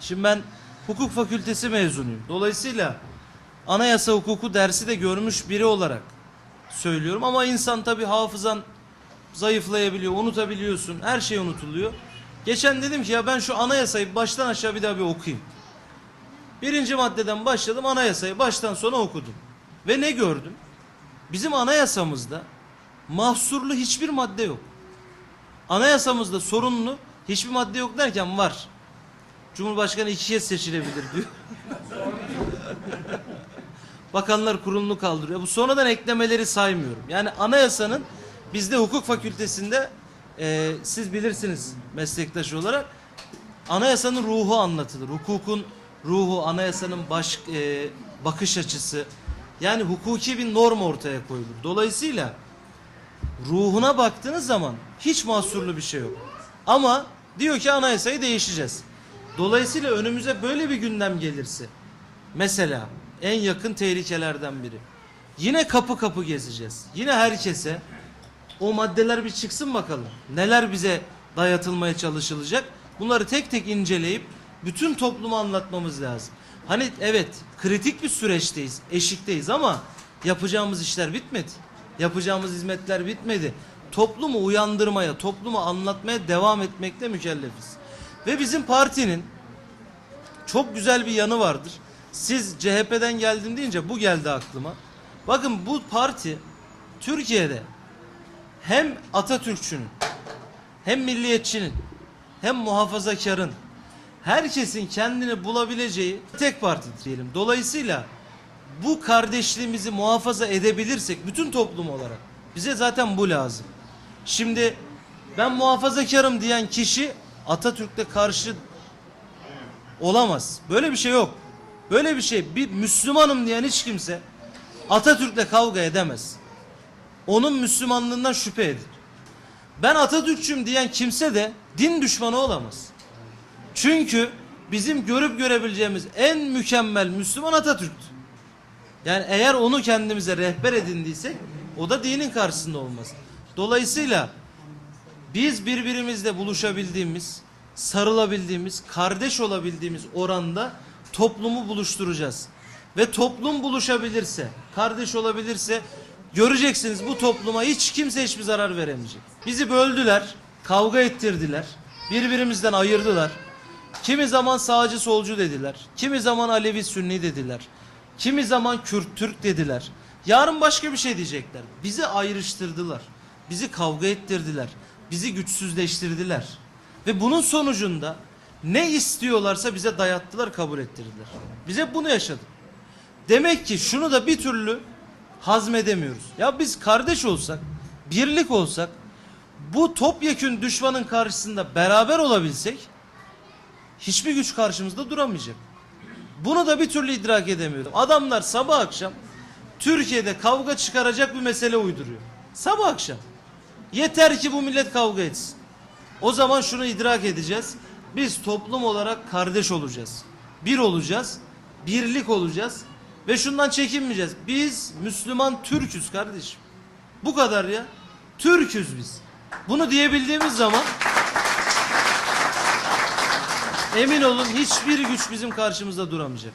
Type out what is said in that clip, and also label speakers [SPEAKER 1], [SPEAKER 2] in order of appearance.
[SPEAKER 1] Şimdi ben hukuk fakültesi mezunuyum. Dolayısıyla anayasa hukuku dersi de görmüş biri olarak söylüyorum. Ama insan tabii hafızan zayıflayabiliyor, unutabiliyorsun. Her şey unutuluyor. Geçen dedim ki ya ben şu anayasayı baştan aşağı bir daha bir okuyayım. Birinci maddeden başladım anayasayı baştan sona okudum. Ve ne gördüm? Bizim anayasamızda mahsurlu hiçbir madde yok. Anayasamızda sorunlu hiçbir madde yok derken var. Cumhurbaşkanı iki kez seçilebilir diyor. Bakanlar kurulunu kaldırıyor. Bu sonradan eklemeleri saymıyorum. Yani anayasanın bizde hukuk fakültesinde e, siz bilirsiniz meslektaş olarak anayasanın ruhu anlatılır. Hukukun ruhu, anayasanın baş, e, bakış açısı yani hukuki bir norm ortaya koyulur. Dolayısıyla ruhuna baktığınız zaman hiç mahsurlu bir şey yok. Ama diyor ki anayasayı değişeceğiz. Dolayısıyla önümüze böyle bir gündem gelirse mesela en yakın tehlikelerden biri. Yine kapı kapı gezeceğiz. Yine herkese o maddeler bir çıksın bakalım. Neler bize dayatılmaya çalışılacak? Bunları tek tek inceleyip bütün topluma anlatmamız lazım. Hani evet kritik bir süreçteyiz, eşikteyiz ama yapacağımız işler bitmedi. Yapacağımız hizmetler bitmedi. Toplumu uyandırmaya, toplumu anlatmaya devam etmekle mükellefiz. Ve bizim partinin çok güzel bir yanı vardır. Siz CHP'den geldim deyince bu geldi aklıma. Bakın bu parti Türkiye'de hem Atatürkçünün hem milliyetçinin hem muhafazakarın herkesin kendini bulabileceği tek parti diyelim. Dolayısıyla bu kardeşliğimizi muhafaza edebilirsek bütün toplum olarak bize zaten bu lazım. Şimdi ben muhafazakarım diyen kişi Atatürk'te karşı olamaz. Böyle bir şey yok. Böyle bir şey bir Müslümanım diyen hiç kimse Atatürk'le kavga edemez. Onun Müslümanlığından şüphe edilir. Ben Atatürkçüm diyen kimse de din düşmanı olamaz. Çünkü bizim görüp görebileceğimiz en mükemmel Müslüman Atatürk'tü. Yani eğer onu kendimize rehber edindiysek o da dinin karşısında olmaz. Dolayısıyla biz birbirimizle buluşabildiğimiz, sarılabildiğimiz, kardeş olabildiğimiz oranda toplumu buluşturacağız. Ve toplum buluşabilirse, kardeş olabilirse göreceksiniz bu topluma hiç kimse hiçbir zarar veremeyecek. Bizi böldüler, kavga ettirdiler, birbirimizden ayırdılar. Kimi zaman sağcı solcu dediler, kimi zaman Alevi Sünni dediler, kimi zaman Kürt Türk dediler. Yarın başka bir şey diyecekler. Bizi ayrıştırdılar, bizi kavga ettirdiler, bizi güçsüzleştirdiler. Ve bunun sonucunda ne istiyorlarsa bize dayattılar, kabul ettirdiler. Bize bunu yaşadık. Demek ki şunu da bir türlü hazmedemiyoruz. Ya biz kardeş olsak, birlik olsak, bu topyekün düşmanın karşısında beraber olabilsek hiçbir güç karşımızda duramayacak. Bunu da bir türlü idrak edemiyorum. Adamlar sabah akşam Türkiye'de kavga çıkaracak bir mesele uyduruyor. Sabah akşam. Yeter ki bu millet kavga etsin. O zaman şunu idrak edeceğiz. Biz toplum olarak kardeş olacağız. Bir olacağız. Birlik olacağız. Ve şundan çekinmeyeceğiz. Biz Müslüman Türk'üz kardeşim. Bu kadar ya. Türk'üz biz. Bunu diyebildiğimiz zaman emin olun hiçbir güç bizim karşımızda duramayacak.